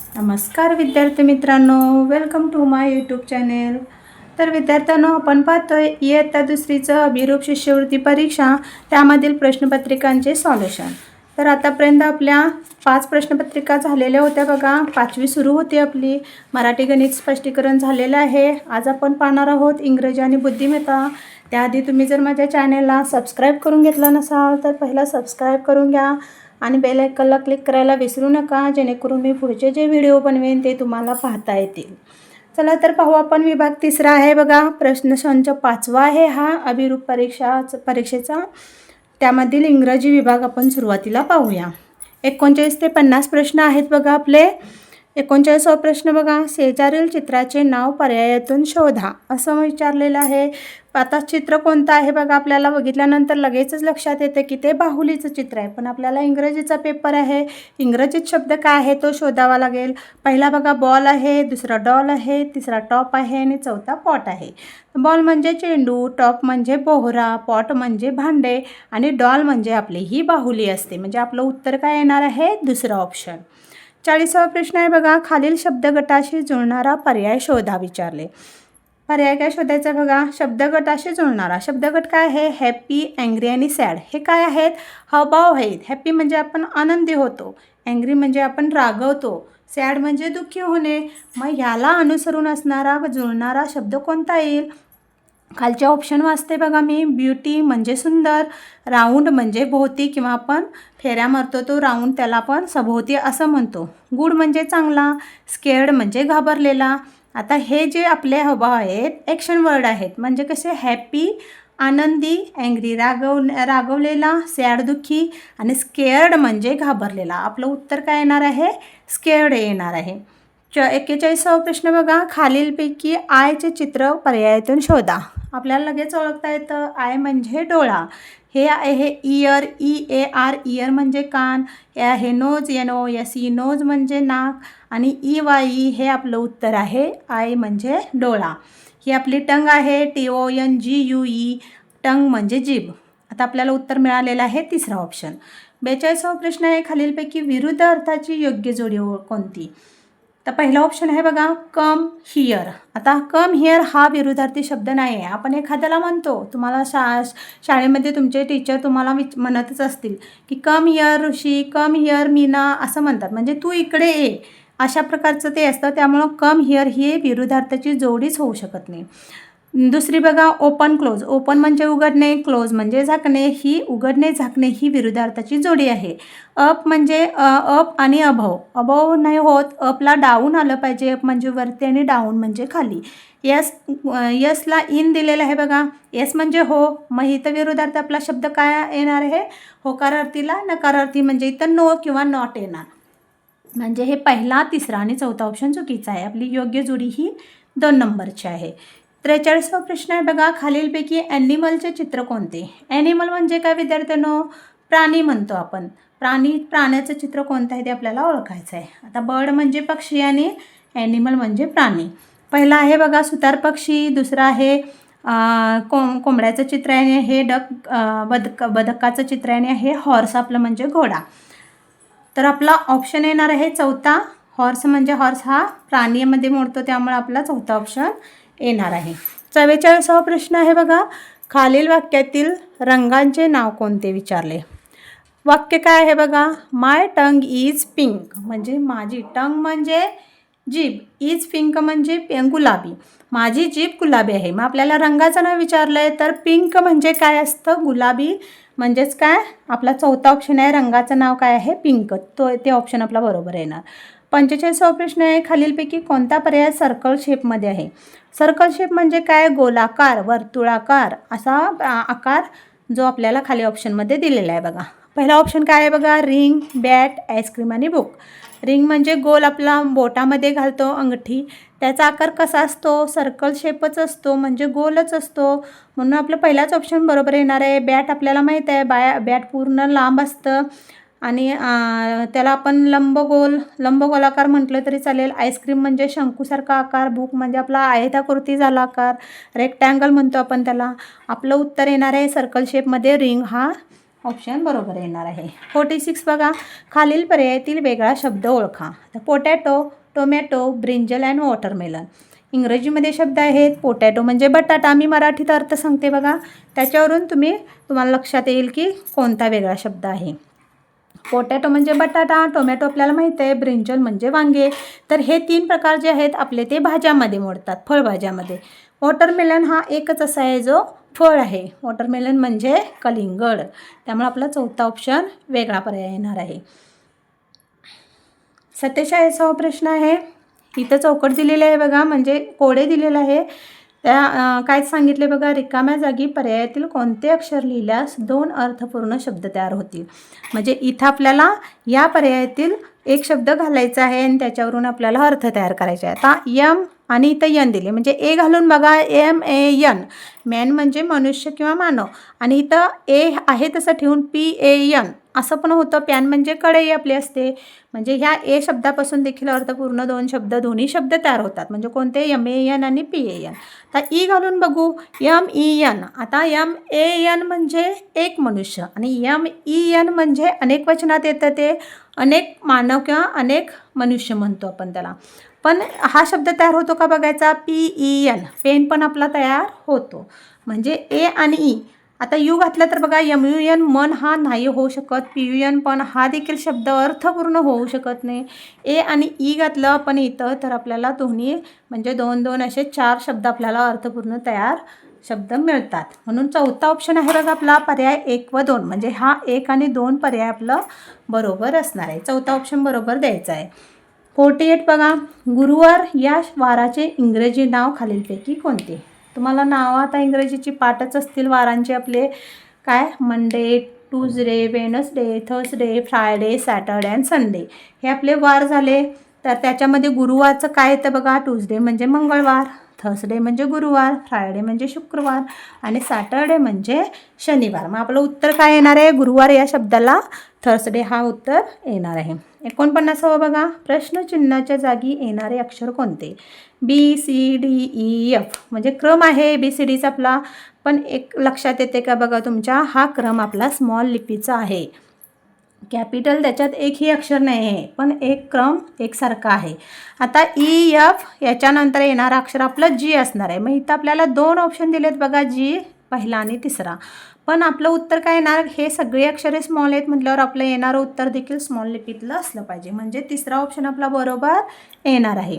नमस्कार विद्यार्थी मित्रांनो welcome to my YouTube channel तर विद्यार्थ्यांनो आपण पाहतोय इयत्ता दुसरीचं अभिरूप शिष्यवृत्ती परीक्षा त्यामधील प्रश्नपत्रिकांचे सॉल्युशन तर आतापर्यंत आपल्या पाच प्रश्नपत्रिका झालेल्या होत्या बघा. पाचवी सुरू होती आपली. मराठी गणित स्पष्टीकरण झालेलं आहे. आज आपण पाहणार आहोत इंग्रजी आणि बुद्धिमत्ता. त्याआधी तुम्ही जर माझ्या चॅनेलला सबस्क्राईब करून घेतला नसाल तर पहिला सबस्क्राईब करून घ्या. आणि बेल आयकनला क्लिक करायला विसरू नका जेणेकरून मी पुढचे जे व्हिडिओ बनवेन ते तुम्हाला पाहता येतील. चला तर पाहू आपण विभाग तिसरा आहे बघा. प्रश्न संच पाचवा आहे हा. अभिरूप परीक्षा परीक्षेचा. त्यामधील इंग्रजी विभाग आपण सुरुवातीला पाहूया. एकोणचाळीस ते पन्नास प्रश्न आहेत बघा आपले. एकोणचाळीसावा प्रश्न बघा. शेजारील चित्राचे नाव पर्यायातून शोधा. असं विचारलेलं आहे. आता चित्र कोणतं आहे बघा आपल्याला बघितल्यानंतर लगेचच लक्षात येतं की ते बाहुलीचं चित्र आहे. पण आपल्याला इंग्रजीचा पेपर आहे. इंग्रजीत शब्द काय आहे तो शोधावा लागेल. पहिला बघा बॉल आहे दुसरा डॉल आहे तिसरा टॉप आहे आणि चौथा पॉट आहे. बॉल म्हणजे चेंडू टॉप म्हणजे बोहरा पॉट म्हणजे भांडे आणि डॉल म्हणजे आपली ही बाहुली असते. म्हणजे आपलं उत्तर काय येणार आहे? दुसरं ऑप्शन. चाळीसावा प्रश्न आहे बघा. खालील शब्दगटाशी जुळणारा पर्याय शोधा विचारले. पर्याय काय शोधायचा बघा? शब्दगटाशी जुळणारा. शब्दगट काय आहे? हॅपी अँग्री आणि सॅड हे काय आहेत? हावभाव आहेत. हॅपी म्हणजे आपण आनंदी होतो. अँग्री म्हणजे आपण रागवतो. सॅड म्हणजे दुःखी होणे. मग ह्याला अनुसरून असणारा व जुळणारा शब्द कोणता येईल? खालचे ऑप्शन वाचते बघा मी. ब्युटी म्हणजे सुंदर राऊंड म्हणजे भोवती किंवा आपण फेऱ्या मारतो तो राऊंड त्याला आपण सभोवती असं म्हणतो. गुड म्हणजे चांगला स्केअर्ड म्हणजे घाबरलेला. आता हे जे आपले हवा आहेत ॲक्शन वर्ड आहेत. म्हणजे कसे? हॅपी आनंदी अँग्री रागव रागवलेला सॅड दुःखी आणि स्केअर्ड म्हणजे घाबरलेला. आपलं उत्तर काय येणार आहे? स्केअर्ड येणार आहे. च एक्केचाळीसावा प्रश्न बघा. खालीलपैकी आयचे चित्र पर्यायातून शोधा. आपल्याला लगेच ओळखता येतं. आय म्हणजे डोळा. हे आहे ear E A R ear म्हणजे कान. हे आहे nose N O S E nose म्हणजे नाक. आणि ई वाय ई हे आपलं उत्तर आहे. आय म्हणजे डोळा. ही आपली टंग आहे. T O N G U E tongue म्हणजे जीभ. आता आपल्याला उत्तर मिळालेलं आहे तिसरा ऑप्शन बेचाळीसावा प्रश्न आहे खालीलपैकी विरुद्ध अर्थाची योग्य जोडी कोणती? तर पहिला ऑप्शन आहे बघा कम हिअर आता कम हिअर हा विरुद्धार्थी शब्द नाही आहे आपण एखाद्याला म्हणतो तुम्हाला शा शाळेमध्ये तुमचे टीचर तुम्हाला विच म्हणतच असतील की come here Rishi come here Meena असं म्हणतात. म्हणजे तू इकडे ये. अशा प्रकारचं ते असतं. त्यामुळं कम हिअर ही विरुद्धार्थाची जोडीच होऊ शकत नाही. दुसरी बघा ओपन क्लोज ओपन म्हणजे उघडणे क्लोज म्हणजे झाकणे. ही उघडणे झाकणे ही विरुद्धार्थाची जोडी आहे. अप म्हणजे अप आणि अभव अभव नाही होत. अपला डाऊन आलं पाहिजे. अप म्हणजे वरती आणि डाऊन म्हणजे खाली. यस यसला इन दिलेलं आहे बघा. यस म्हणजे हो. मग इथं विरोधार्थ आपला शब्द काय येणार आहे? होकारार्थीला नकारार्थी म्हणजे इथं नो किंवा नॉट येणार. म्हणजे हे पहिला तिसरा आणि चौथा ऑप्शन चुकीचा आहे. आपली योग्य जोडी ही दोन नंबरची आहे. त्रेचाळीसवा प्रश्न आहे बघा. खालीलपैकी ॲनिमलचे चित्र कोणते? ॲनिमल म्हणजे काय विद्यार्थ्यांनो? प्राणी म्हणतो आपण. प्राणी प्राण्याचं चित्र कोणतं आहे ते आपल्याला ओळखायचं आहे. आता बर्ड म्हणजे पक्षी आणि ॲनिमल म्हणजे प्राणी. पहिला आहे बघा सुतार पक्षी दुसरा आहे कोंब कोंबड्याचं चित्र आहे हे डक बदक बदकाचं चित्र आहे हे हॉर्स आपलं म्हणजे घोडा. तर आपला ऑप्शन येणार आहे चौथा. हॉर्स म्हणजे हॉर्स हा प्राणीमध्ये मोडतो त्यामुळे आपला चौथा ऑप्शन येणार आहे. चव्वेचाळीसावा प्रश्न आहे बघा. खालील वाक्यातील रंगांचे नाव कोणते विचारले? वाक्य काय आहे बघा? माय टंग इज पिंक म्हणजे माझी टंग म्हणजे जीभ. इज पिंक म्हणजे गुलाबी. माझी जीभ गुलाबी आहे. मग आपल्याला रंगाचं नाव विचारलं आहे तर पिंक म्हणजे काय असतं? गुलाबी म्हणजेच काय? आपला चौथा ऑप्शन आहे. रंगाचं नाव काय आहे? पिंक तो ते ऑप्शन आपला बरोबर येणार. पंचेचाळीसावा प्रश्न आहे. खालीलपैकी कोणता पर्याय सर्कल शेपमध्ये आहे? सर्कल शेप म्हणजे काय? गोलाकार वर्तुळाकार असा आकार जो आपल्याला खाली ऑप्शनमध्ये दिलेला आहे बघा. पहिला ऑप्शन काय आहे बघा? रिंग बॅट आईस्क्रीम आणि बुक रिंग म्हणजे गोल आपला बोटामध्ये घालतो अंगठी. त्याचा आकार कसा असतो? सर्कल शेपच असतो म्हणजे गोलच असतो. म्हणून आपलं पहिलाच ऑप्शन बरोबर येणार आहे. बॅट आपल्याला माहीत आहे बाया बॅट पूर्ण लांब असतं. आणि त्याला आपण लंबगोल लंबगोलाकार म्हटलं तरी चालेल. आईस्क्रीम म्हणजे शंकूसारखा आकार भूक म्हणजे आपला आयताकृती झाला आकार रेक्टँगल म्हणतो आपण त्याला. आपलं उत्तर येणार आहे सर्कल शेपमध्ये रिंग. हा ऑप्शन बरोबर येणार आहे. फोर्टी सिक्स बघा. खालील पर्यायातील वेगळा शब्द ओळखा. तर potato tomato brinjal and watermelon. इंग्रजीमध्ये शब्द आहेत पोटॅटो म्हणजे बटाटा. मी मराठीत अर्थ सांगते बघा. त्याच्यावरून तुम्ही तुम्हाला लक्षात येईल की कोणता वेगळा शब्द आहे. पोटॅटो म्हणजे बटाटा टोमॅटो आपल्याला माहीत आहे ब्रिंजल म्हणजे वांगे. तर हे तीन प्रकार जे आहेत आपले ते भाज्यामध्ये मोडतात फळभाज्यामध्ये. वॉटरमेलन हा एकच असा आहे जो फळ आहे. वॉटरमेलन म्हणजे कलिंगड. त्यामुळे आपला चौथा ऑप्शन वेगळा पर्याय येणार आहे. सत्तेचाळीसावा प्रश्न आहे. इथं चौकट दिलेलं आहे बघा म्हणजे कोडे दिलेलं आहे. त्या काय सांगितले बघा रिकाम्या जागी पर्यायातील कोणते अक्षर लिहिल्यास दोन अर्थपूर्ण शब्द तयार होतील. म्हणजे इथं आपल्याला या पर्यायातील एक शब्द घालायचा आहे आणि त्याच्यावरून आपल्याला अर्थ तयार करायचा आहे. आता यम आणि इथं यन दिले. म्हणजे ए घालून बघा एम ए यन. मॅन म्हणजे मनुष्य किंवा मानव. आणि इथं ए आहे तसं ठेवून पी ए यन. असं पण होतं. पॅन म्हणजे कढई आपली असते. म्हणजे ह्या ए शब्दापासून देखील अर्थपूर्ण दोन शब्द दोन्ही शब्द तयार होतात. म्हणजे कोणते? यम ए यन आणि पी ए यन. आता ई घालून बघू. M E N. आता यम ए यन म्हणजे एक मनुष्य. आणि यम ई यन म्हणजे अनेक वचनात येतं ते. अनेक मानव किंवा अनेक मनुष्य म्हणतो आपण त्याला. पण हा शब्द तयार होतो का बघायचा? पी ई एल पेन पण आपला तयार होतो. म्हणजे ए आणि ई आता यू घातला तर बघा यम यू एन मन हा नाही होऊ शकत. पी यू एन पण हा देखील शब्द अर्थपूर्ण होऊ शकत नाही. ए आणि ई घातलं आपण इथं तर आपल्याला दोन्ही म्हणजे दोन दोन असे चार शब्द आपल्याला अर्थपूर्ण तयार शब्द मिळतात. म्हणून चौथा ऑप्शन आहे बघा आपला पर्याय एक व दोन. म्हणजे हा एक आणि दोन पर्याय आपलं बरोबर असणार आहे. चौथा ऑप्शन बरोबर द्यायचा आहे. फोर्टी एट बघा. गुरुवार या वाराचे इंग्रजी नाव खालीलपैकी कोणते? तुम्हाला नावं आता इंग्रजीची पाठच असतील. वारांचे आपले काय? Monday Tuesday Wednesday Thursday Friday Saturday and Sunday हे आपले वार झाले. तर त्याच्यामध्ये गुरुवारचं काय येतं बघा? ट्यूजडे म्हणजे मंगळवार. थर्सडे म्हणजे गुरुवार फ्रायडे म्हणजे शुक्रवार आणि सॅटर्डे म्हणजे शनिवार. मग आपलं उत्तर काय येणार आहे? गुरुवार या शब्दाला थर्सडे हा उत्तर येणार आहे. एकोणपन्नासावं बघा. प्रश्नचिन्हाच्या जागी येणारे अक्षर कोणते? B C D E F. म्हणजे क्रम आहे बी सी डीचा आपला. पण एक लक्षात येते का बघा तुमच्या? हा क्रम आपला स्मॉल लिपीचा आहे. कॅपिटल त्याच्यात एकही अक्षर नाही आहे पण एक क्रम एकसारखा आहे. आता e, ई एफ याच्यानंतर येणारं अक्षर आपलं जी असणार आहे. मग इथं आपल्याला दोन ऑप्शन दिलेत बघा जी पहिला आणि तिसरा. पण आपलं उत्तर काय येणार? हे सगळे अक्षरे स्मॉल आहेत म्हटल्यावर आपलं येणारं उत्तर देखील स्मॉल लिपीतलं असलं पाहिजे. म्हणजे तिसरा ऑप्शन आपला बरोबर येणार आहे.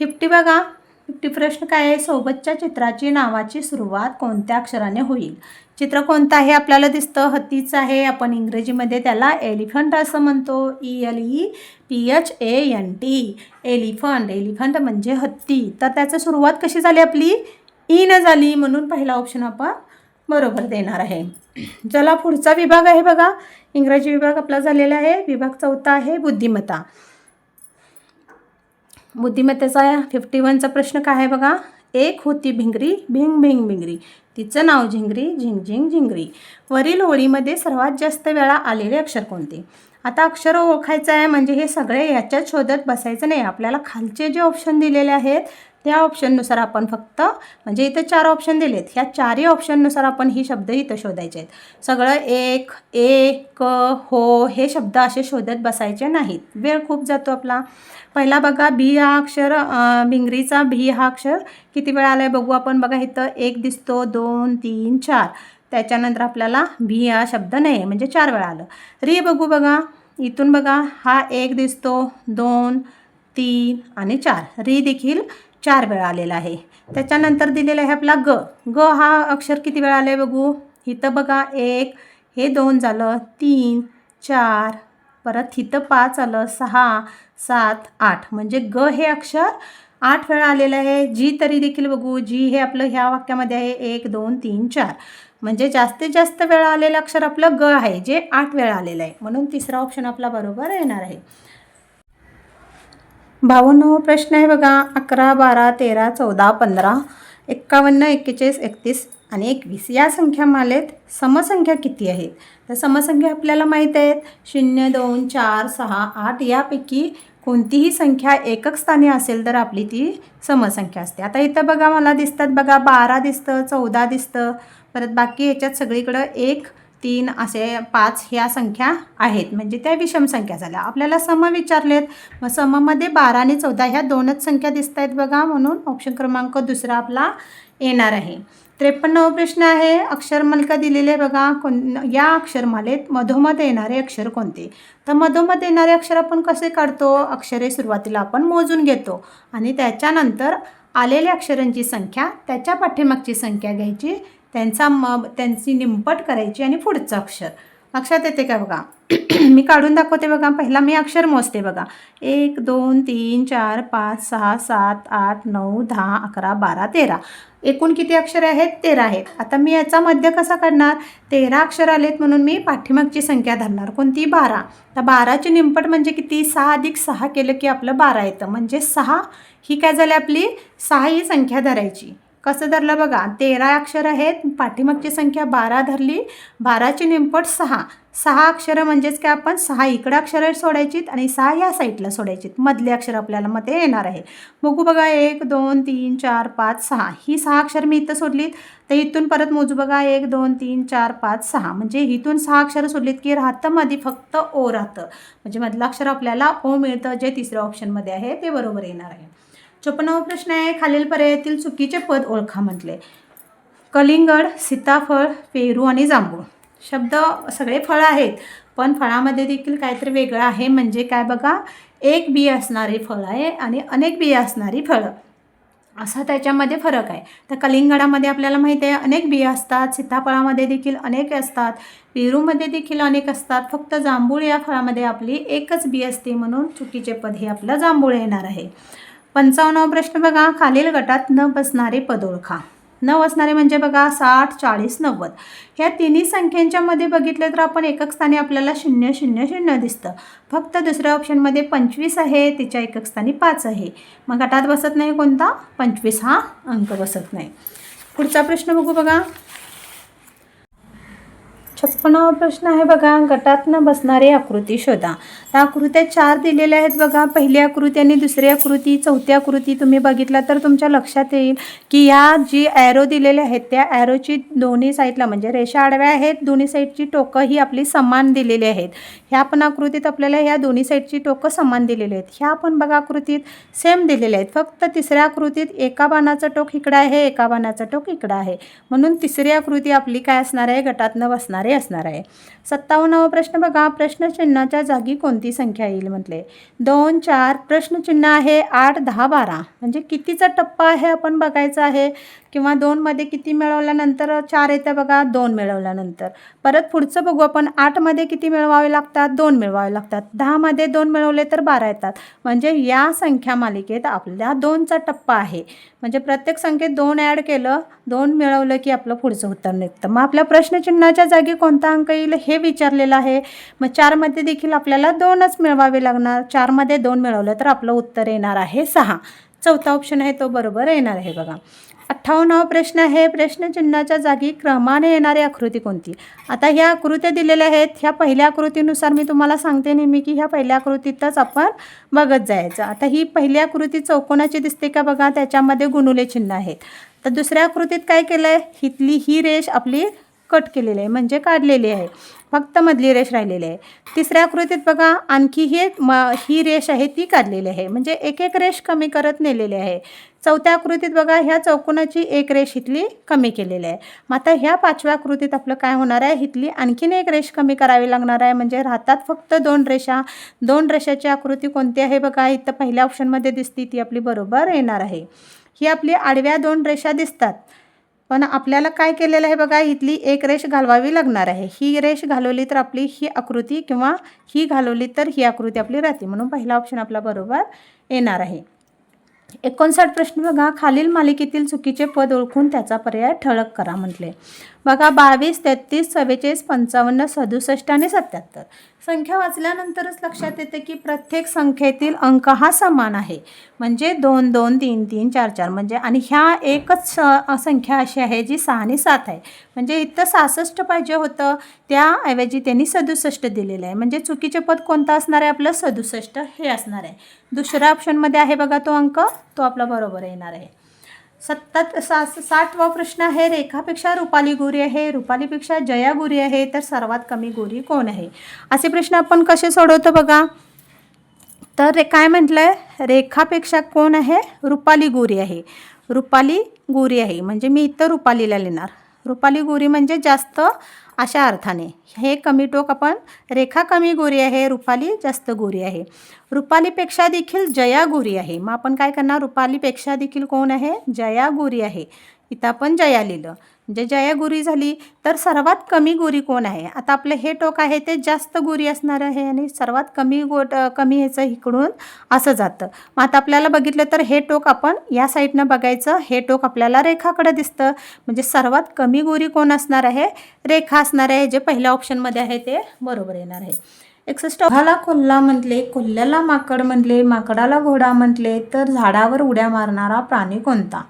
फिफ्टी बघा. फिफ्टी प्रश्न काय आहे? सोबतच्या चित्राची नावाची सुरुवात कोणत्या अक्षराने होईल? चित्र कोणतं आहे आपल्याला दिसतं हत्तीचं आहे. आपण इंग्रजीमध्ये त्याला एलिफंट असं म्हणतो. E L E P H A N T elephant. Elephant म्हणजे हत्ती. तर त्याचं सुरुवात कशी झाली आपली? ई न झाली म्हणून पहिला ऑप्शन आपण बरोबर देणार आहे. ज्याला पुढचा विभाग आहे बघा. इंग्रजी विभाग आपला झालेला आहे. विभाग चौथा आहे बुद्धिमत्ता. बुद्धिमत्तेचा फिफ्टी वनचा प्रश्न काय आहे बघा? एक होती भिंगरी भिंग भिंग भिंगरी. तिचं नाव झिंगरी झिंग झिंग झिंगरी. वरील ओळीमध्ये सर्वात जास्त वेळा आलेले अक्षर कोणते? आता अक्षर ओळखायचं आहे म्हणजे हे सगळे याच्यात शोधत बसायचं नाही. आपल्याला खालचे जे ऑप्शन दिलेले आहेत त्या ऑप्शननुसार आपण फक्त म्हणजे इथं चार ऑप्शन दिलेत. ह्या चारही ऑप्शननुसार आपण ही शब्द इथं शोधायचे आहेत. सगळं एक ए क हो हे शब्द असे शोधत बसायचे नाहीत. वेळ खूप जातो आपला. पहिला बघा बी हा अक्षर भिंगरीचा भी हा अक्षर. किती वेळा आला आहे बघू आपण. बघा इथं एक दिसतो दोन तीन चार. त्याच्यानंतर आपल्याला भी हा शब्द नाही आहे म्हणजे चार वेळा आलं. री बघू बघा. इथून बघा हा एक दिसतो दोन तीन आणि चार. री देखील चार वेळा आलेला आहे. त्याच्यानंतर दिलेला आहे आपला ग. ग हा अक्षर किती वेळा आलं आहे बघू? इथं बघा एक हे दोन झालं तीन चार परत इथं पाच आलं सहा सात आठ. म्हणजे ग हे अक्षर आठ वेळा आलेलं आहे. जी तरी देखील बघू. जी हे आपलं ह्या वाक्यामध्ये आहे. एक दोन तीन चार. म्हणजे जास्तीत जास्त वेळा आलेलं अक्षर आपलं ग आहे. जे आठ वेळा आलेलं आहे. म्हणून तिसरा ऑप्शन आपला बरोबर येणार आहे. बावन्न प्रश्न आहे बघा. अकरा बारा तेरा चौदा पंधरा एक्कावन्न एक्केचाळीस एकतीस आणि एकवीस. या संख्यामालेत समसंख्या किती आहेत? तर समसंख्या आपल्याला माहीत आहेत. शून्य दोन चार सहा आठ यापैकी कोणतीही संख्या एकक स्थानी असेल तर आपली ती समसंख्या असते. आता इथं बघा मला दिसतात बघा बारा दिसतं चौदा दिसतं. परत बाकी ह्याच्यात सगळीकडं एक तीन असे पाच ह्या संख्या आहेत. म्हणजे त्या विषम संख्या झाल्या. आपल्याला सम विचारलेत. मग सममध्ये बारा आणि चौदा ह्या दोनच संख्या दिसत आहेत बघा. म्हणून ऑप्शन क्रमांक दुसरा आपला येणार आहे. त्रेपन्नव प्रश्न आहे. अक्षरमालिका दिलेले आहे बघा. कोण या अक्षरमालेत मधोमध येणारे अक्षर कोणते? तर मधोमध येणारे अक्षर आपण कसे काढतो? अक्षरे सुरुवातीला आपण मोजून घेतो. आणि त्याच्यानंतर आलेल्या अक्षरांची संख्या त्याच्या पाठीमागची संख्या घ्यायची. त्यांचा म त्यांची निंपट करायची आणि पुढचं अक्षर. लक्षात येते का बघा? मी काढून दाखवते बघा. पहिला मी अक्षर मोजते बघा. एक दोन तीन चार पाच सहा सात आठ नऊ दहा अकरा बारा तेरा. एकूण किती अक्षरे आहेत? तेरा आहेत. आता मी याचा मध्य कसा काढणार? तेरा अक्षर आलेत म्हणून मी पाठीमागची संख्या धरणार. कोणती? बारा. तर बाराची निंपट म्हणजे किती? सहा अधिक सहा केलं की आपलं बारा येतं. म्हणजे सहा ही काय झाली आपली? सहा ही संख्या धरायची. कसं धरलं बघा तेरा अक्षर आहेत पाठीमागची संख्या बारा धरली बाराची निंपट सहा. सहा अक्षरं म्हणजेच काय आपण? सहा इकडं अक्षरं सोडायचीत आणि सहा या साईडला सोडायचीत. मधले अक्षर आपल्याला मध्ये येणार आहे. बघू बघा एक दोन तीन चार पाच सहा. ही सहा अक्षर मी इथं सोडलीत तर इथून परत मोजू बघा एक दोन तीन चार पाच सहा. म्हणजे इथून सहा अक्षरं सोडलीत की राहतं मध्ये फक्त ओ राहतं. म्हणजे मधलं अक्षर आपल्याला ओ मिळतं जे तिसऱ्या ऑप्शनमध्ये आहे ते बरोबर येणार आहे. चोपन्नावा प्रश्न आहे खालील पर्यायातील चुकीचे पद ओळखा म्हटले. कलिंगड सीताफळ पेरू आणि जांभूळ. शब्द सगळे फळं आहेत पण फळामध्ये देखील काहीतरी वेगळं आहे. म्हणजे काय बघा एक बी असणारी फळ आहे आणि अनेक बिया असणारी फळं. असा त्याच्यामध्ये फरक आहे. तर कलिंगडामध्ये आपल्याला माहिती आहे अनेक बिया असतात सीताफळामध्ये देखील अनेक असतात पेरूमध्ये देखील अनेक असतात. फक्त जांभूळ या फळामध्ये आपली एकच बी असते म्हणून चुकीचे पद हे आपलं जांभूळ येणार आहे. पंचावन्नावा प्रश्न बघा. खालील गटात न बसणारे पद ओळखा न बसणारे म्हणजे बघा साठ चाळीस नव्वद. ह्या तिन्ही संख्यांच्या मध्ये बघितलं तर आपण एकक स्थानी आपल्याला शून्य शून्य शून्य दिसतं. फक्त दुसऱ्या ऑप्शनमध्ये पंचवीस आहे तिच्या एकक स्थानी पाच आहे. मग गटात बसत नाही कोणता? पंचवीस हा अंक बसत नाही. पुढचा प्रश्न बघू बघा. छप्पनावा प्रश्न आहे बघा. गटात न बसणारी आकृती शोधा. ह्या आकृत्या चार दिलेल्या आहेत बघा. पहिली आकृती आणि दुसरी आकृती चौथी आकृती तुम्ही बघितला तर तुमच्या लक्षात येईल की या जी ॲरो दिलेल्या आहेत त्या ॲरोची दोन्ही साईडला म्हणजे रेषा आडव्या आहेत दोन्ही साईडची टोकं ही आपली समान दिलेली आहेत. ह्या पण आकृतीत आपल्याला ह्या दोन्ही साईडची टोकं समान दिलेली आहेत. ह्या पण बघा आकृतीत सेम दिलेल्या आहेत. फक्त तिसऱ्या आकृतीत एका बाणाचं टोक इकडं आहे एका बाणाचं टोक इकडं आहे. म्हणून तिसरी आकृती आपली काय असणार आहे? गटातनं बसणारे असणार आहे. सत्तावन्नावा प्रश्न बघा. प्रश्नचिन्हाच्या जागी कोण कोणती संख्या येईल म्हटले? दोन चार प्रश्नचिन्ह आहे आठ दहा बारा. म्हणजे कितीचा टप्पा आहे आपण बघायचा आहे? किंवा दोनमध्ये किती मिळवल्यानंतर चार येतं बघा दोन मिळवल्यानंतर. परत पुढचं बघू आपण आठमध्ये किती मिळवावे लागतात? दोन मिळवावे लागतात. दहामध्ये दोन मिळवले तर बारा येतात. म्हणजे या संख्या मालिकेत आपल्या दोनचा टप्पा आहे. म्हणजे प्रत्येक संख्येत दोन ॲड केलं दोन मिळवलं की आपलं पुढचं उत्तर निघतं. मग आपल्या प्रश्नचिन्हाच्या जागी कोणता अंक येईल हे विचारलेलं आहे. मग चारमध्ये देखील आपल्याला दोनच मिळवावे लागणार. चारमध्ये दोन मिळवलं तर आपलं उत्तर येणार आहे सहा. चौथा ऑप्शन आहे तो बरोबर येणार आहे बघा. अठ्ठावन्नावा प्रश्न आहे. प्रश्नचिन्हाच्या जागी क्रमाने येणारी आकृती कोणती? आता ह्या आकृत्या दिलेल्या आहेत. ह्या पहिल्या आकृतीनुसार मी तुम्हाला सांगते नेहमी की ह्या पहिल्या आकृतीतच आपण बघत जायचं. आता ही पहिली आकृती चौकोनाची दिसते का बघा? त्याच्यामध्ये गुणुले चिन्ह आहेत. तर दुसऱ्या आकृतीत काय केलं आहे हितली ही रेष आपली कट केलेली आहे म्हणजे काढलेली आहे. फक्त मधली रेष राहिलेली आहे. तिसऱ्या आकृतीत बघा आणखी ही म ही रेष आहे ती काढलेली आहे. म्हणजे एक एक रेष कमी करत नेलेली आहे. चौथ्या आकृतीत बघा ह्या चौकोनाची एक रेष इथली कमी केलेली आहे. मग आता ह्या पाचव्या आकृतीत आपलं काय होणार आहे? इथली आणखीन एक रेष कमी करावी लागणार आहे. म्हणजे राहतात फक्त दोन रेषा. दोन रेषाची आकृती कोणती आहे बघा? इथं पहिल्या ऑप्शनमध्ये दिसती ती आपली बरोबर येणार आहे. ही आपली आडव्या दोन रेषा दिसतात. पण आपल्याला काय केलेलं आहे बघा इथली एक रेष घालवावी लागणार आहे. ही रेष घालवली तर आपली ही आकृती किंवा ही घालवली तर ही आकृती आपली राहते. म्हणून पहिला ऑप्शन आपला बरोबर येणार आहे. एकोणसाठ प्रश्न बघा. खालील मालिकेतील चुकीचे पद ओळखून त्याचा पर्याय ठळक करा म्हटले. बघा बावीस तेहतीस चव्वेचाळीस पंचावन्न सदुसष्ट आणि सत्याहत्तर. संख्या वाचल्यानंतरच लक्षात येते की प्रत्येक संख्येतील अंक हा समान आहे. म्हणजे दोन दोन तीन तीन चार चार. म्हणजे आणि ह्या एकच स- संख्या अशी आहे जी सहा आणि सात आहे. म्हणजे इथं सहासष्ट पाहिजे होतं. त्याऐवजी त्यांनी सदुसष्ट दिलेलं आहे. म्हणजे चुकीचे पद कोणतं असणार आहे? आपलं सदुसष्ट हे असणार आहे. दुसऱ्या ऑप्शनमध्ये आहे बघा तो अंक. तो आपला बरोबर येणार आहे. सत्तात सा साठवा प्रश्न आहे रेखापेक्षा रुपाली गोरी आहे रुपालीपेक्षा जया गोरी आहे तर सर्वात कमी गोरी कोण आहे? असे प्रश्न आपण कसे सोडवतो बघा? तर रे काय म्हटलं आहे रेखापेक्षा कोण आहे? रुपाली गोरी आहे. रुपाली गोरी आहे. म्हणजे मी इथं रुपालीला लिहिणार. रुपाली गोरी म्हणजे जास्त अशा अर्थाने. हे कमी टोक आपण रेखा कमी गोरी आहे रुपाली जास्त गोरी आहे. रुपालीपेक्षा देखील जया गोरी आहे. मग आपण काय करणार? रुपालीपेक्षा देखील कोण आहे? जया गोरी आहे. इथं आपण जया लिहिलं. म्हणजे जया गोरी झाली तर सर्वात कमी गोरी कोण आहे? आता आपलं हे टोक आहे ते जास्त गोरी असणार आहे आणि सर्वात कमी गोट कमी ह्याचं इकडून असं जातं. मग आता आपल्याला बघितलं तर हे टोक आपण या साईडनं बघायचं. हे टोक आपल्याला रेखाकडं दिसतं. म्हणजे सर्वात कमी गोरी कोण असणार आहे? रेखा असणार आहे. जे पहिल्या ऑप्शनमध्ये आहे ते बरोबर येणार आहे. एकसष्ट घोडाला कोल्हा म्हटले कोल्ह्याला माकड म्हटले माकडाला घोडा म्हटले तर झाडावर उड्या मारणारा प्राणी कोणता?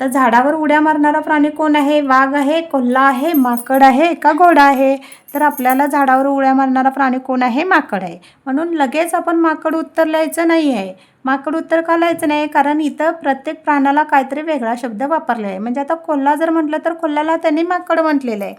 तर झाडावर उड्या मारणारा प्राणी कोण आहे? वाघ आहे कोल्हा आहे माकड आहे का घोडा आहे? तर आपल्याला झाडावर उड्या मारणारा प्राणी कोण आहे? माकड आहे. म्हणून लगेच आपण माकड उत्तर लिहायचं नाही आहे माकड उत्तर का लिहायचं नाही? कारण इथं प्रत्येक प्राण्याला काहीतरी वेगळा शब्द वापरला आहे. म्हणजे आता कोल्हा जर म्हटलं तर कोल्ह्याला त्यांनी माकड म्हटलेलं आहे.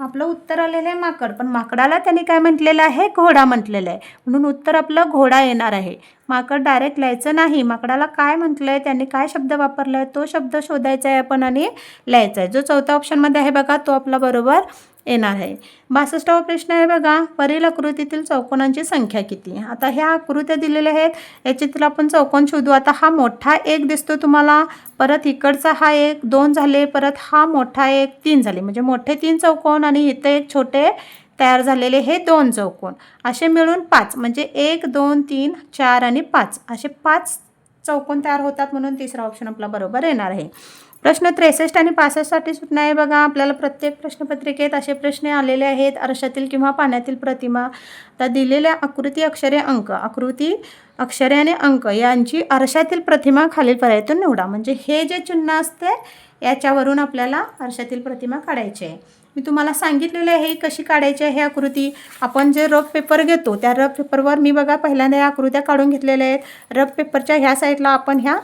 आपलं उत्तर आलेलं आहे माकड पण माकडाला त्यांनी काय म्हटलेलं आहे? घोडा म्हटलेलं आहे. म्हणून उत्तर आपलं घोडा येणार आहे. माकड डायरेक्ट लिहायचं नाही. माकडाला काय म्हटलं आहे त्यांनी काय शब्द वापरला आहे तो शब्द शोधायचा आहे आपण आणि लिहायचा आहे जो चौथ्या ऑप्शनमध्ये आहे बघा तो आपला बरोबर येणार आहे. बासष्टावा प्रश्न आहे बघा वरील आकृतीतील चौकोनांची संख्या किती? आता ह्या आकृत्या दिलेल्या आहेत. याच्यातील आपण चौकोन शोधू. आता हा मोठा एक दिसतो तुम्हाला. परत इकडचा हा एक दोन झाले. परत हा मोठा एक तीन झाले. म्हणजे मोठे तीन चौकोन आणि इथं एक छोटे तयार झालेले हे दोन चौकोन. असे मिळून पाच. म्हणजे एक दोन तीन चार आणि पाच. असे पाच चौकोन तयार होतात म्हणून तिसरा ऑप्शन आपला बरोबर येणार आहे. प्रश्न त्रेसष्ट आणि पासष्टसाठी सूचना आहे बघा. आपल्याला प्रत्येक प्रश्नपत्रिकेत असे प्रश्न आलेले आहेत. आरशातील किंवा पाण्यातील प्रतिमा. तर दिलेल्या आकृती अक्षरे अंक. आकृती अक्षरे आणि अंक यांची आरशातील प्रतिमा खालील पर्यायातून निवडा. म्हणजे हे जे चिन्ह असते याच्यावरून आपल्याला आरशातील प्रतिमा काढायची आहे. मी तुम्हाला सांगितलेलं आहे कशी काढायची आहे हे आकृती. आपण जे रफ पेपर घेतो त्या रफ पेपरवर मी बघा पहिल्यांदा या आकृत्या काढून घेतलेल्या आहेत. रफ पेपरच्या ह्या साईडला आपण ह्या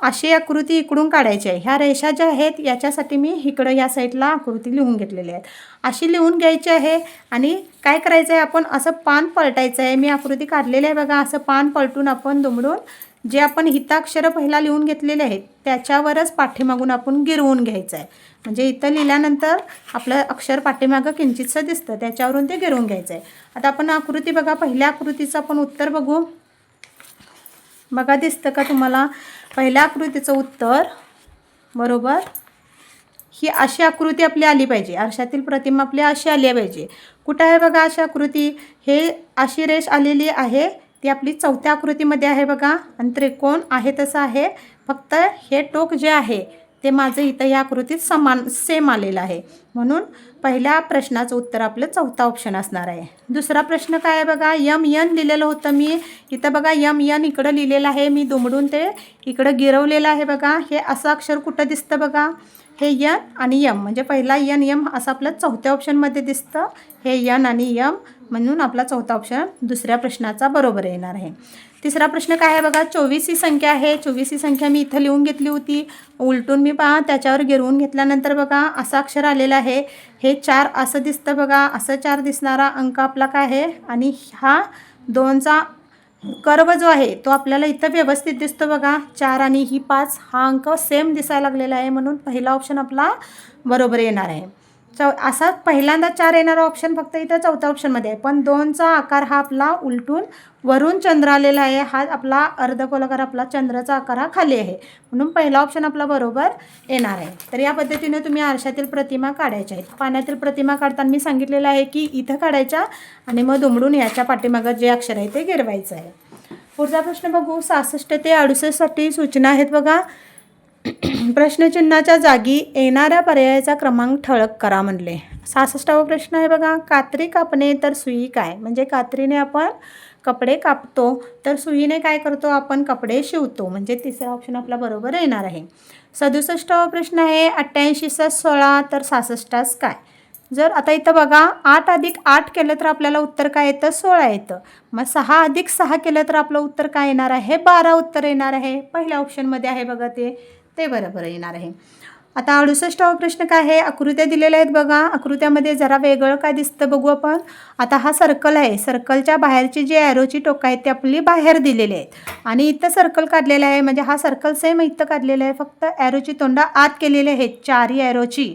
अशी आकृती इकडून काढायची आहे. ह्या रेषा ज्या आहेत याच्यासाठी मी इकडं या साईडला आकृती लिहून घेतलेली आहेत. अशी लिहून घ्यायची आहे आणि काय करायचं आहे आपण असं पान पलटायचं आहे. मी आकृती काढलेली आहे बघा असं पान पलटून आपण दुमडून जे आपण हिताक्षरं पहिला लिहून घेतलेले आहेत त्याच्यावरच पाठीमागून आपण गिरवून घ्यायचं आहे. म्हणजे इथं लिहिल्यानंतर आपलं अक्षर पाठीमागं किंचितसं दिसतं त्याच्यावरून ते गिरवून घ्यायचं आहे. आता आपण आकृती बघा पहिल्या आकृतीचं आपण उत्तर बघू. बघा दिसतं का तुम्हाला? पहिल्या आकृतीचं उत्तर बरोबर? ही अशी आकृती आपली आली पाहिजे. आरशातील प्रतिमा आपली अशी आली पाहिजे. कुठं आहे बघा अशी आकृती? हे अशी रेष आलेली आहे. ती आपली चौथ्या आकृतीमध्ये आहे बघा. आणि त्रिकोण आहे तसं आहे. फक्त हे टोक जे आहे ते माझं इथं या आकृतीत समान सेम आलेलं आहे. म्हणून पहिल्या प्रश्नाचं उत्तर आपलं चौथा ऑप्शन असणार आहे. दुसरा प्रश्न काय आहे बघा? यम यन लिहिलेलं होतं मी. इथं बघा यम यन इकडं लिहिलेलं आहे. मी दुमडून ते इकडं गिरवलेलं आहे बघा. हे असं अक्षर कुठं दिसतं बघा? हे यन आणि यम म्हणजे पहिला यन यम असं आपलं चौथ्या ऑप्शनमध्ये दिसतं. हे यन आणि यम म्हणून आपला चौथा ऑप्शन दुसऱ्या प्रश्नाचा बरोबर येणार आहे. तिसरा प्रश्न काय आहे बघा? चोवीस ही संख्या आहे. चोवीस ही संख्या मी इथं लिहून घेतली होती. उलटून मी पहा त्याच्यावर गिरवून घेतल्यानंतर बघा असा अक्षर आलेला आहे. हे चार असं दिसतं बघा. असं चार दिसणारा अंक आपला काय आहे? आणि हा दोनचा कर्व जो आहे तो आपल्याला इथं व्यवस्थित दिसतो बघा. चार आणि ही पाच हा अंक सेम दिसायला लागलेला आहे म्हणून पहिला ऑप्शन आपला बरोबर येणार आहे. चौ असा पहिल्यांदा चार येणारा ऑप्शन फक्त इथं चौथ्या ऑप्शनमध्ये आहे. पण दोनचा आकार हा आपला उलटून वरून चंद्र आलेला आहे. हा आपला अर्धगोलाकार आपला चंद्राचा आकार हा खाली आहे. म्हणून पहिला ऑप्शन आपला बरोबर येणार आहे. तर या पद्धतीने तुम्ही आरशातील प्रतिमा काढायच्या आहेत. पाण्यातील प्रतिमा काढताना मी सांगितलेलं आहे की इथं काढायच्या आणि मग दुमडून याच्या पाठीमागं जे अक्षर आहे ते गिरवायचं आहे. पुढचा प्रश्न बघू. सहासष्ट ते अडुसष्टसाठी सूचना आहेत बघा. प्रश्नचिन्हाच्या जागी येणाऱ्या पर्यायाचा क्रमांक ठळक करा म्हणले. सहासष्टावा प्रश्न आहे बघा कात्री कापणे तर सुई काय? म्हणजे कात्रीने आपण कपडे कापतो तर सुईने काय करतो? आपण कपडे शिवतो. म्हणजे तिसरा ऑप्शन आपला बरोबर येणार आहे. सदुसष्टावा प्रश्न आहे अठ्ठ्याऐंशीचा सोळा तर सहासष्टास काय? जर आता इथं बघा आठ अधिक आठ केलं तर आपल्याला उत्तर काय येतं? सोळा येतं. मग सहा अधिक सहा केलं तर आपलं उत्तर काय येणार आहे? बारा उत्तर येणार आहे. पहिल्या ऑप्शनमध्ये आहे बघा ते. ते बरोबर येणार आहे. आता अडुसष्टावा प्रश्न काय आहे? आकृत्या दिलेल्या आहेत बघा. आकृत्यामध्ये जरा वेगळं काय दिसतं बघू आपण. आता हा सर्कल आहे. सर्कलच्या बाहेरची जी ॲरोची टोकं आहेत ती आपली बाहेर दिलेली आहेत. आणि इथं सर्कल काढलेलं आहे. म्हणजे हा सर्कल सेम इथं काढलेला आहे. फक्त ॲरोची तोंडा आत केलेली आहेत चारही ॲरोची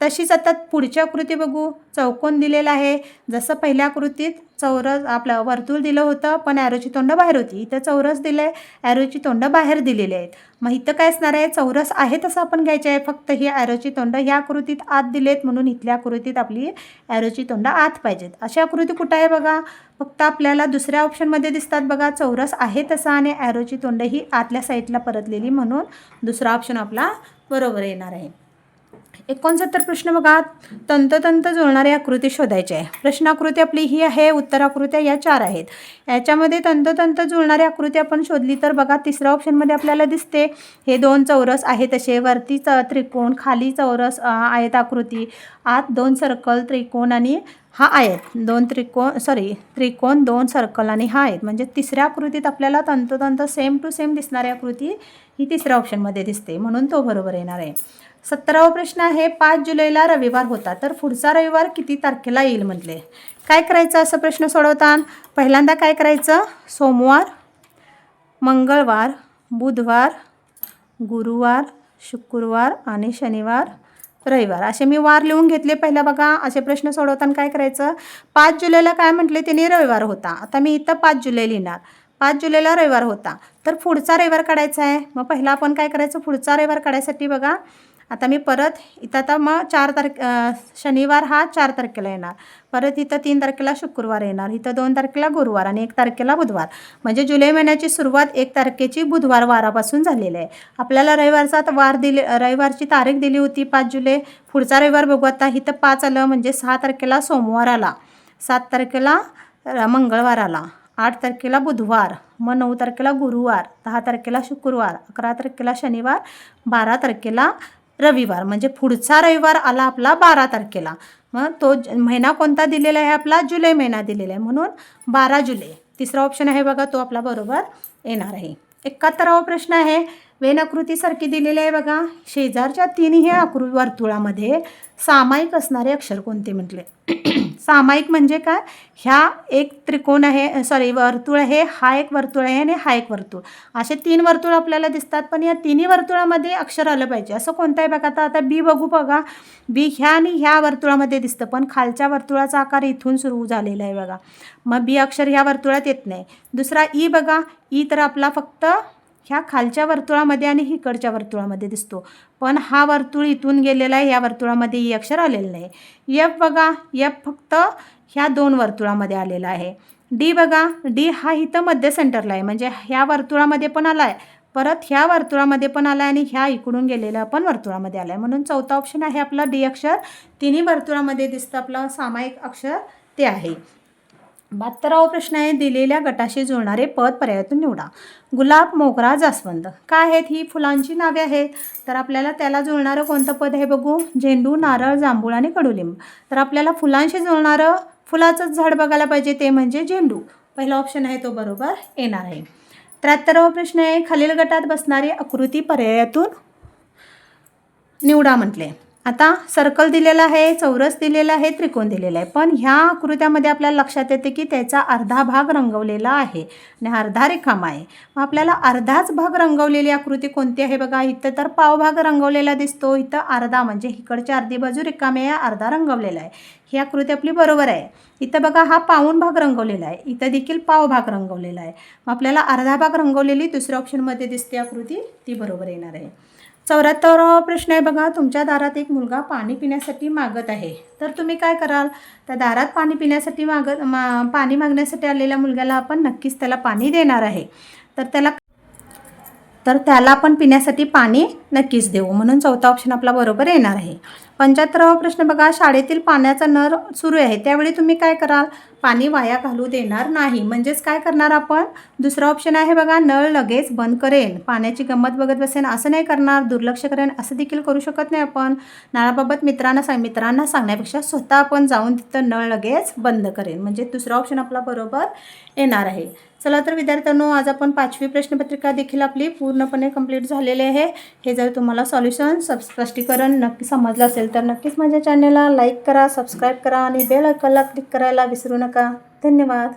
तशीच आता पुढच्या आकृती बघू. चौकोन दिलेला आहे. जसं पहिल्या आकृतीत चौरस आपलं वर्तुळ दिलं होतं पण ॲरोची तोंड बाहेर होती. इथं चौरस दिलं आहे ॲरोची तोंड बाहेर दिलेली आहेत. मग इथं काय असणार आहे? चौरस आहे तसं आपण घ्यायचे आहे. फक्त ही ॲरोची तोंड ह्या आकृतीत आत दिलेत म्हणून इथल्या आकृतीत आपली ॲरोची तोंड आत पाहिजेत. अशा आकृती कुठं आहे बघा? फक्त आपल्याला दुसऱ्या ऑप्शनमध्ये दिसतात बघा. चौरस आहे तसा आणि ॲरोची तोंड ही आतल्या साईडला परतलेली म्हणून दुसरा ऑप्शन आपला बरोबर येणार आहे. एकोणसत्तर प्रश्न बघा. तंतोतंत जुळणारी आकृती शोधायची आहे. प्रश्नाकृती आपली ही आहे उत्तराकृत्या या चार आहेत. याच्यामध्ये तंतोतंत जुळणारी आकृती आपण शोधली तर बघा तिसऱ्या ऑप्शनमध्ये आपल्याला दिसते हे दोन चौरस आहे तसे वरती च त्रिकोण खाली चौरस आहेत आयताकृती आत दोन सर्कल त्रिकोण आणि हा आहेत. दोन त्रिकोण सॉरी त्रिकोण दोन सर्कल आणि हा आहेत. म्हणजे तिसऱ्या आकृतीत आपल्याला तंतोतंत सेम टू सेम दिसणारी आकृती ही तिसऱ्या ऑप्शनमध्ये दिसते. म्हणून तो बरोबर येणार आहे. सत्तरावा प्रश्न आहे पाच जुलैला रविवार होता तर पुढचा रविवार किती तारखेला येईल म्हटले? काय करायचं असं प्रश्न सोडवताना? पहिल्यांदा काय करायचं? सोमवार मंगळवार बुधवार गुरुवार शुक्रवार आणि शनिवार रविवार. असे मी वार लिहून घेतले पहिला बघा. असे प्रश्न सोडवताना काय करायचं? पाच जुलैला काय म्हटले त्याने रविवार होता. आता मी इथं पाच जुलै लिहिणार. पाच जुलैला रविवार होता. तर पुढचा रविवार काढायचा आहे. मग पहिला आपण काय करायचं? पुढचा रविवार काढायसाठी बघा. आता मी परत इथं आता मग चार तारखे शनिवार हा चार तारखेला येणार. परत इथं तीन तारखेला शुक्रवार येणार इथं दोन तारखेला गुरुवार आणि एक तारखेला बुधवार. म्हणजे जुलै महिन्याची सुरुवात एक तारखेची बुधवार वारापासून झालेली आहे. आपल्याला रविवारचा आता वार दिले रविवारची तारीख दिली होती पाच जुलै. पुढचा रविवार बघू आता इथं पाच आलं म्हणजे सहा तारखेला सोमवार आला. सात तारखेला मंगळवार आला. आठ तारखेला बुधवार. मग नऊ तारखेला गुरुवार. दहा तारखेला शुक्रवार. अकरा तारखेला शनिवार. बारा तारखेला रविवार म्हणजे पुढचा रविवार आला आपला बारा तारखेला. मग तो महिना कोणता दिलेला आहे आपला? जुलै महिना दिलेला आहे. म्हणून बारा जुलै. तिसरा ऑप्शन आहे बघा तो आपला बरोबर येणार आहे. एकाहत्तरावा प्रश्न आहे. वेन आकृतीसारखी दिलेली आहे बघा. शेजारच्या तिन्ही आकृ वर्तुळामध्ये सामायिक असणारे अक्षर कोणते म्हटले? सामायिक म्हणजे काय? ह्या एक त्रिकोण आहे सॉरी वर्तुळ आहे हा एक वर्तुळ आहे आणि हा एक वर्तुळ. असे तीन वर्तुळ आपल्याला दिसतात पण या तिन्ही वर्तुळामध्ये अक्षर आलं पाहिजे. असं कोणतं आहे बघा? आता आता बी बघू बघा. बी ह्या आणि ह्या वर्तुळामध्ये दिसतं पण खालच्या वर्तुळाचा आकार इथून सुरू झालेला आहे बघा. मग बी अक्षर ह्या वर्तुळात येत नाही. दुसरा ई बघा. ई तर आपला फक्त ह्या खालच्या वर्तुळामध्ये आणि इकडच्या वर्तुळामध्ये दिसतो. पण हा वर्तुळ इथून गेलेला आहे या वर्तुळामध्ये ई अक्षर आलेलं नाही. एफ बघा एफ फक्त ह्या दोन वर्तुळामध्ये आलेला आहे. डी बघा डी हा इथं मध्य सेंटरला आहे. म्हणजे ह्या वर्तुळामध्ये पण आला आहे परत ह्या वर्तुळामध्ये पण आला आहे आणि ह्या इकडून गेलेला पण वर्तुळामध्ये आला आहे म्हणून चौथा ऑप्शन आहे आपला डी अक्षर. तिन्ही वर्तुळामध्ये दिसतं आपलं सामायिक अक्षर ते आहे. बहात्तरावा प्रश्न आहे दिलेल्या गटाशी जुळणारे पद पर्यायातून निवडा. गुलाब मोगरा जास्वंद. काय आहेत ही फुलांची नावे आहेत? तर आपल्याला त्याला जुळणारं कोणतं पद आहे बघू? झेंडू नारळ जांभूळ आणि कडुलिंब. तर आपल्याला फुलांशी जुळणारं फुलाचंच झाड बघायला पाहिजे ते म्हणजे झेंडू. पहिला ऑप्शन आहे तो बरोबर येणार आहे. त्र्याहत्तरावा प्रश्न आहे खालील गटात बसणारी आकृती पर्यायातून निवडा म्हटले. आता सर्कल दिलेला आहे चौरस दिलेला आहे त्रिकोण दिलेला आहे. पण ह्या आकृत्यामध्ये आपल्याला लक्षात येते की त्याचा अर्धा भाग रंगवलेला आहे आणि अर्धा रिकामा आहे. मग आपल्याला अर्धाच भाग रंगवलेली आकृती कोणती आहे बघा. इथं तर पावभाग रंगवलेला दिसतो. इथं अर्धा म्हणजे इकडच्या अर्धी बाजू रिकामी आहे अर्धा रंगवलेला आहे. ही आकृती आपली बरोबर आहे. इथं बघा हा पाऊण भाग रंगवलेला आहे. इथं देखील पाव भाग रंगवलेला आहे. मग आपल्याला अर्धा भाग रंगवलेली दुसऱ्या ऑप्शनमध्ये दिसते आकृती. ती बरोबर येणार आहे. चौऱ्याहत्तरावा प्रश्न आहे बघा. तुमच्या दारात एक मुलगा पाणी पिण्यासाठी मागत आहे. तर तुम्ही काय कराल? त्या दारात पाणी पिण्यासाठी मागत मा पाणी मागण्यासाठी आलेल्या मुलग्याला आपण नक्कीच त्याला पाणी देणार आहे. तर त्याला तर त्याला आपण पिण्यासाठी पाणी नक्कीच देऊ. म्हणून चौथा ऑप्शन आपला बरोबर येणार आहे. पंच्याहत्तरावा प्रश्न बघा. शाळेतील पाण्याचा नळ सुरू आहे. त्यावेळी तुम्ही काय कराल? पाणी वाया घालू देणार नाही. म्हणजेच काय करणार आपण? दुसरा ऑप्शन आहे बघा. नळ लगेच बंद करेन पाण्याची गंमत बघत बसेन. असं नाही करणार. दुर्लक्ष करेन. असं देखील करू शकत नाही आपण. नळाबाबत मित्रांना सांग मित्रांना सांगण्यापेक्षा स्वतः आपण जाऊन तिथं नळ लगेच बंद करेन. म्हणजे दुसरा ऑप्शन आपला बरोबर येणार आहे. चला तर विद्यार्थ्यांनो आज आपण पाचवी प्रश्नपत्रिका देखील आपली पूर्णपणे कंप्लीट झालेली आहे. हे जर तुम्हाला सॉल्युशन सब स्पष्टीकरण नक्की समजलं असेल तर नक्कीच माझ्या चॅनलला लाईक करा सबस्क्राईब करा आणि बेल आयकॉनला क्लिक करायला विसरू नका. धन्यवाद.